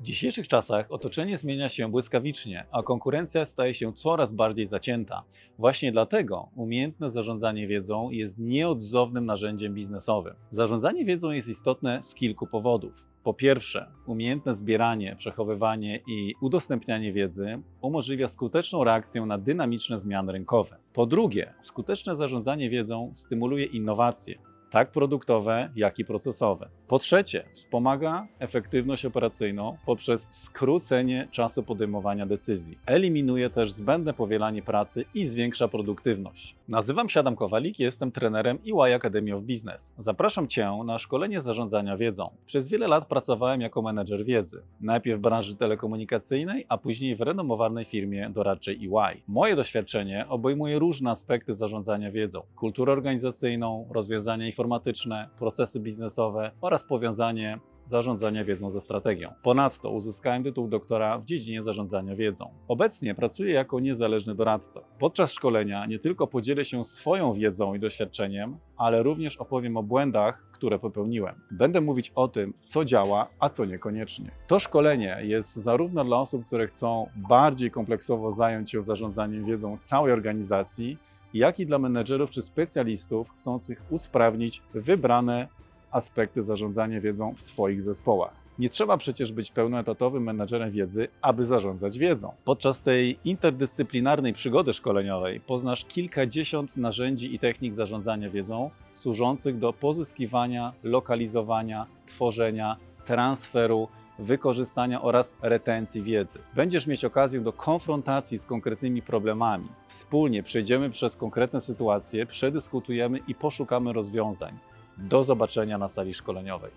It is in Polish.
W dzisiejszych czasach otoczenie zmienia się błyskawicznie, a konkurencja staje się coraz bardziej zacięta. Właśnie dlatego umiejętne zarządzanie wiedzą jest nieodzownym narzędziem biznesowym. Zarządzanie wiedzą jest istotne z kilku powodów. Po pierwsze, umiejętne zbieranie, przechowywanie i udostępnianie wiedzy umożliwia skuteczną reakcję na dynamiczne zmiany rynkowe. Po drugie, skuteczne zarządzanie wiedzą stymuluje innowacje, tak produktowe, jak i procesowe. Po trzecie, wspomaga efektywność operacyjną poprzez skrócenie czasu podejmowania decyzji. Eliminuje też zbędne powielanie pracy i zwiększa produktywność. Nazywam się Adam Kowalik, jestem trenerem EY Academy of Business. Zapraszam Cię na szkolenie zarządzania wiedzą. Przez wiele lat pracowałem jako menedżer wiedzy. Najpierw w branży telekomunikacyjnej, a później w renomowanej firmie doradczej EY. Moje doświadczenie obejmuje różne aspekty zarządzania wiedzą: kulturę organizacyjną, rozwiązania informatyczne, procesy biznesowe oraz powiązanie zarządzania wiedzą ze strategią. Ponadto uzyskałem tytuł doktora w dziedzinie zarządzania wiedzą. Obecnie pracuję jako niezależny doradca. Podczas szkolenia nie tylko podzielę się swoją wiedzą i doświadczeniem, ale również opowiem o błędach, które popełniłem. Będę mówić o tym, co działa, a co niekoniecznie. To szkolenie jest zarówno dla osób, które chcą bardziej kompleksowo zająć się zarządzaniem wiedzą całej organizacji, jak i dla menedżerów czy specjalistów chcących usprawnić wybrane aspekty zarządzania wiedzą w swoich zespołach. Nie trzeba przecież być pełnoetatowym menedżerem wiedzy, aby zarządzać wiedzą. Podczas tej interdyscyplinarnej przygody szkoleniowej poznasz kilkadziesiąt narzędzi i technik zarządzania wiedzą służących do pozyskiwania, lokalizowania, tworzenia, transferu, wykorzystania oraz retencji wiedzy. Będziesz mieć okazję do konfrontacji z konkretnymi problemami. Wspólnie przejdziemy przez konkretne sytuacje, przedyskutujemy i poszukamy rozwiązań. Do zobaczenia na sali szkoleniowej.